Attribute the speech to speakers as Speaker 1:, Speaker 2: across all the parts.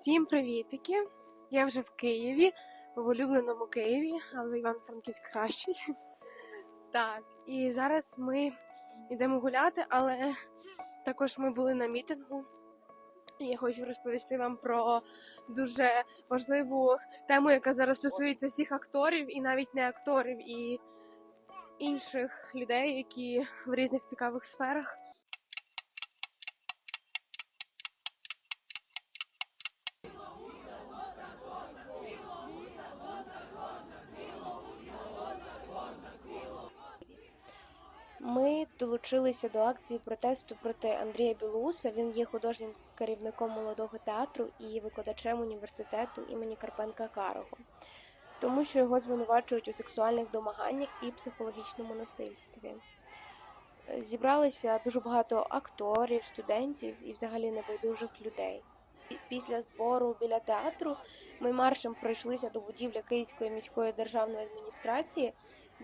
Speaker 1: Всім привітики! Я вже в Києві, в улюбленому Києві, але Іван-Франківськ кращий. Так, і зараз ми йдемо гуляти, але також ми були на мітингу. І я хочу розповісти вам про дуже важливу тему, яка зараз стосується всіх акторів, і навіть не акторів, і інших людей, які в різних цікавих сферах. Ми долучилися до акції протесту проти Андрія Білоуса. Він є художнім керівником молодого театру і викладачем університету імені Карпенка Карого, тому що його звинувачують у сексуальних домаганнях і психологічному насильстві. Зібралися дуже багато акторів, студентів і взагалі небайдужих людей. Після збору біля театру ми маршем пройшлися до будівлі Київської міської державної адміністрації,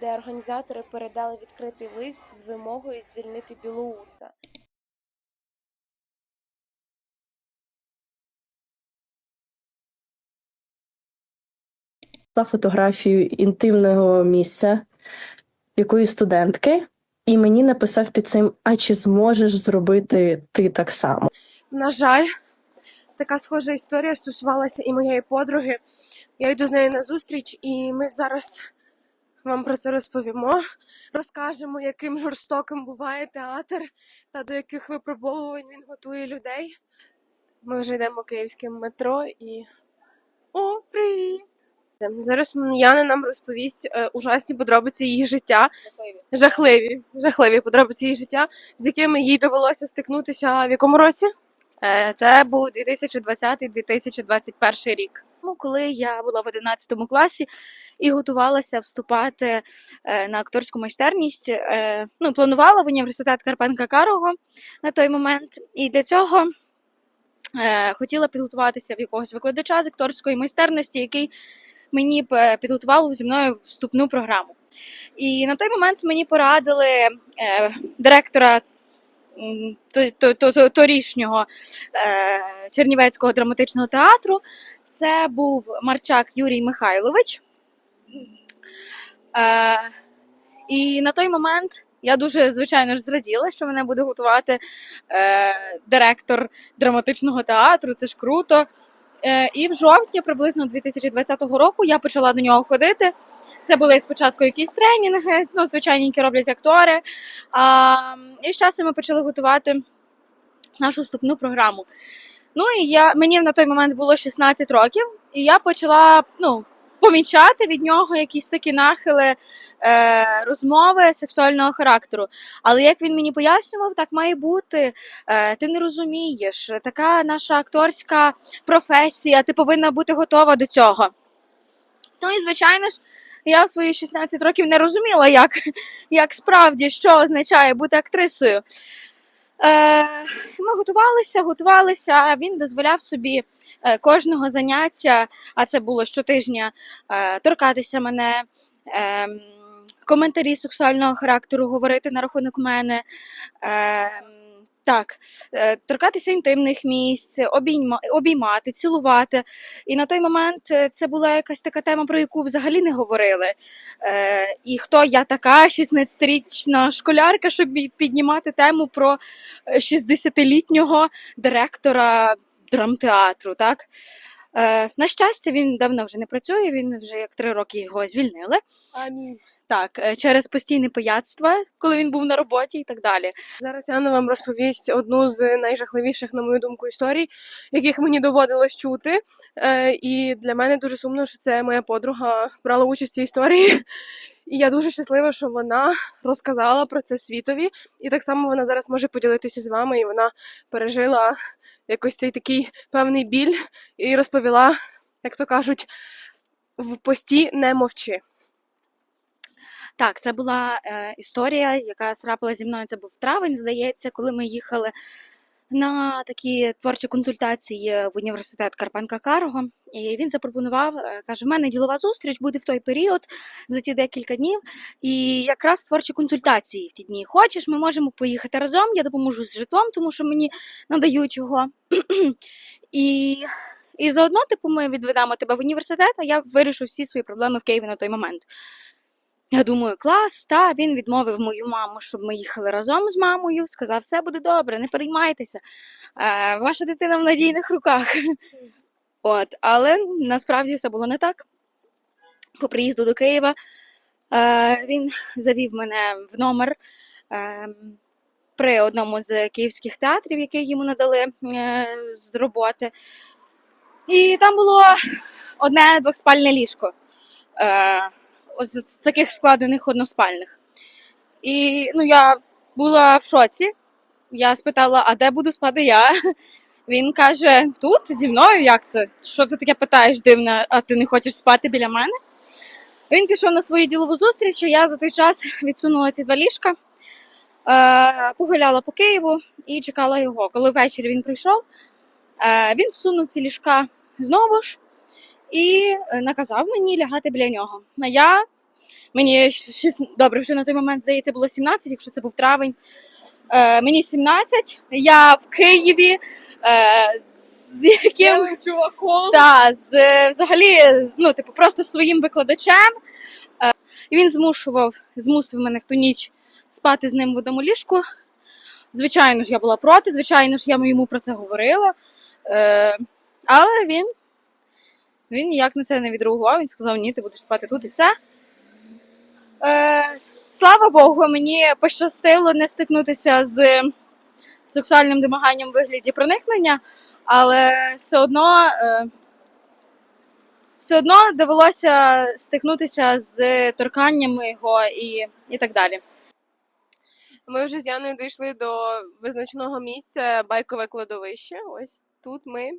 Speaker 1: де організатори передали відкритий лист з вимогою звільнити Білоуса.
Speaker 2: за фотографію інтимного місця якоїсь студентки, і мені написав під цим: А чи зможеш зробити ти так само?
Speaker 1: На жаль, така схожа історія стосувалася і моєї подруги. Я йду з нею на зустріч, і ми зараз вам про це розповімо. Розкажемо, яким жорстоким буває театр та до яких випробовувань він готує людей. Ми вже йдемо київським метро і. О, привіт! Зараз Яна нам розповість е, ужасні подробиці її життя. Жахливі, жахливі жахливі подробиці її життя, з якими їй довелося стикнутися в якому році?
Speaker 3: Е, Це був 2020-2021 рік. Ну, коли я була в 11 класі і готувалася вступати е, на акторську майстерність, е, ну, планувала в університет Карпенка Карого на той момент. І для цього е, хотіла підготуватися в якогось викладача з акторської майстерності, який мені підготував зі мною вступну програму. І на той момент мені порадили директора торішнього Чернівецького драматичного театру. Це був Марчак Юрій Михайлович. Е, і на той момент я дуже, звичайно ж, зраділа, що мене буде готувати е, директор драматичного театру. Це ж круто. Е, і в жовтні, приблизно 2020 року, я почала до нього ходити. Це були спочатку якісь тренінги, ну, звичайні, які роблять актори. А, і з часом ми почали готувати нашу вступну програму. Ну і я, мені на той момент було 16 років, і я почала ну, помічати від нього якісь такі нахили е, розмови сексуального характеру. Але як він мені пояснював, так має бути. Е, ти не розумієш, така наша акторська професія, ти повинна бути готова до цього. Ну і звичайно ж, я в свої 16 років не розуміла, як, як справді що означає бути актрисою. Е, ми готувалися, готувалися. Він дозволяв собі е, кожного заняття, а це було щотижня, е, торкатися мене, е, коментарі сексуального характеру говорити на рахунок мене. Так, е, торкатися інтимних місць, обійма, обіймати, цілувати. І на той момент е, це була якась така тема, про яку взагалі не говорили. Е, і хто я така, 16-річна школярка, щоб піднімати тему про е, 60-літнього директора драмтеатру. Так? Е, на щастя, він давно вже не працює, він вже як три роки його звільнили.
Speaker 1: Амінь.
Speaker 3: Так, е, через постійне пияцтво, коли він був на роботі і так далі.
Speaker 1: Зараз Яна вам розповість одну з найжахливіших, на мою думку, історій, яких мені доводилось чути. Е, і для мене дуже сумно, що це моя подруга брала участь в цій історії. І я дуже щаслива, що вона розказала про це світові, і так само вона зараз може поділитися з вами, і вона пережила якось цей такий певний біль і розповіла, як то кажуть, в пості не мовчи.
Speaker 3: Так, це була е, історія, яка трапила зі мною. Це був травень, здається, коли ми їхали на такі творчі консультації в університет Карпенка Карго. І він запропонував, е, каже: в мене ділова зустріч буде в той період за ті декілька днів. І якраз творчі консультації в ті дні. Хочеш, ми можемо поїхати разом. Я допоможу з житлом, тому що мені надають його. І І заодно, типу, ми відведемо тебе в університет, а я вирішу всі свої проблеми в Києві на той момент. Я думаю, клас, та він відмовив мою маму, щоб ми їхали разом з мамою. Сказав, все буде добре, не переймайтеся. Е, ваша дитина в надійних руках. От, але насправді все було не так. По приїзду до Києва е, він завів мене в номер е, при одному з київських театрів, який йому надали е, з роботи. І там було одне двохспальне ліжко. Е, з таких складених односпальних. І ну, я була в шоці. Я спитала, а де буду спати я? Він каже: тут зі мною як це? Що ти таке питаєш дивно, а ти не хочеш спати біля мене? Він пішов на свою ділову зустріч, а я за той час відсунула ці два ліжка, е, погуляла по Києву і чекала його. Коли ввечері він прийшов, е, він всунув ці ліжка знову ж і е, наказав мені лягати біля нього. А я мені шість... добре, вже на той момент здається було 17, якщо це був травень. Е, мені 17, я в Києві е, з яким
Speaker 1: чуваком.
Speaker 3: та з взагалі, ну, типу, просто своїм викладачем. Е, він змушував, змусив мене в ту ніч спати з ним в одному ліжку. Звичайно ж, я була проти, звичайно ж, я йому про це говорила. Е, але він, він ніяк на це не відреагував. Він сказав, ні, ти будеш спати тут і все. Е, слава Богу, мені пощастило не стикнутися з сексуальним домаганням в вигляді проникнення, але все одно, е, все одно довелося стикнутися з торканнями його і, і так далі.
Speaker 1: Ми вже з Яною дійшли до визначеного місця байкове кладовище. Ось тут ми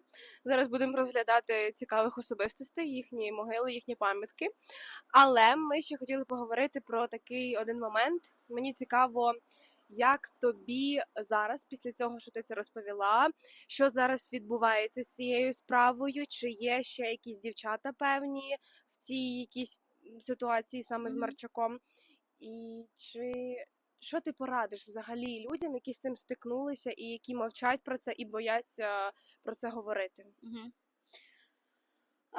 Speaker 1: зараз будемо розглядати цікавих особистостей, їхні могили, їхні пам'ятки. Але ми ще хотіли поговорити про такий один момент. Мені цікаво, як тобі зараз, після цього, що ти це розповіла, що зараз відбувається з цією справою? Чи є ще якісь дівчата певні в цій якійсь ситуації саме з Марчаком? І чи що ти порадиш взагалі людям, які з цим стикнулися і які мовчать про це і бояться про це говорити?
Speaker 3: Угу.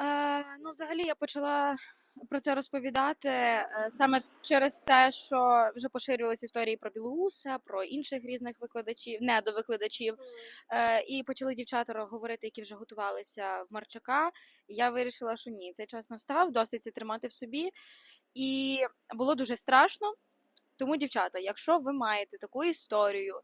Speaker 3: Е, ну, взагалі, я почала про це розповідати е, саме через те, що вже поширювалися історії про Білоуса, про інших різних викладачів, недовикладачів. Е, і почали дівчата говорити, які вже готувалися в Марчака. І я вирішила, що ні, цей час настав, досить це тримати в собі. І було дуже страшно. Тому, дівчата, якщо ви маєте таку історію, е,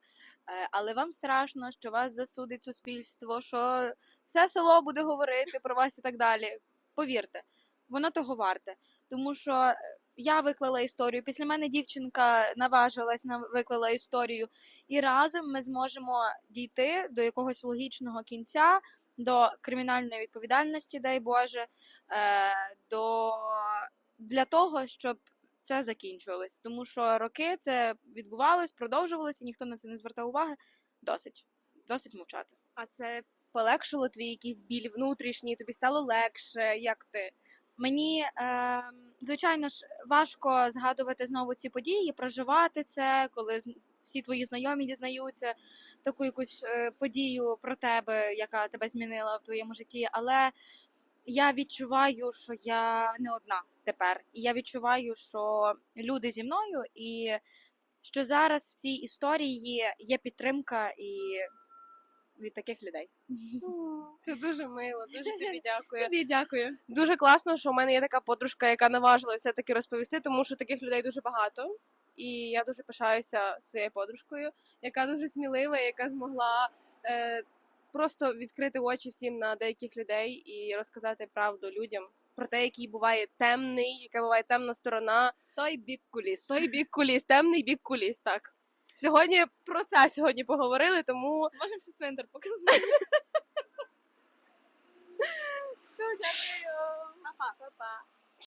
Speaker 3: але вам страшно, що вас засудить суспільство, що все село буде говорити про вас і так далі. Повірте, воно того варте. Тому що е, я виклала історію. Після мене дівчинка наважилась на виклала історію, і разом ми зможемо дійти до якогось логічного кінця, до кримінальної відповідальності, дай Боже, е, до для того, щоб це закінчувалось. Тому що роки це відбувалось, продовжувалося, і ніхто на це не звертав уваги. Досить, досить мовчати.
Speaker 1: А це полегшило твій якийсь біль внутрішній, тобі стало легше? Як ти?
Speaker 3: Мені, е, звичайно ж, важко згадувати знову ці події, проживати це, коли всі твої знайомі дізнаються таку якусь е, подію про тебе, яка тебе змінила в твоєму житті. Але я відчуваю, що я не одна тепер. І я відчуваю, що люди зі мною, і що зараз в цій історії є підтримка і від таких людей.
Speaker 1: Це дуже мило, дуже тобі дякую.
Speaker 3: Тобі дякую.
Speaker 1: Дуже класно, що в мене є така подружка, яка наважилася все-таки розповісти, тому що таких людей дуже багато. І я дуже пишаюся своєю подружкою, яка дуже смілива, яка змогла е, просто відкрити очі всім на деяких людей і розказати правду людям про те, який буває темний, яка буває темна сторона,
Speaker 3: Той бік куліс.
Speaker 1: той бік куліс, темний бік куліс. Так сьогодні про це сьогодні поговорили, тому
Speaker 3: Можемо ще цвинтар показати.
Speaker 1: дякую. Па-па.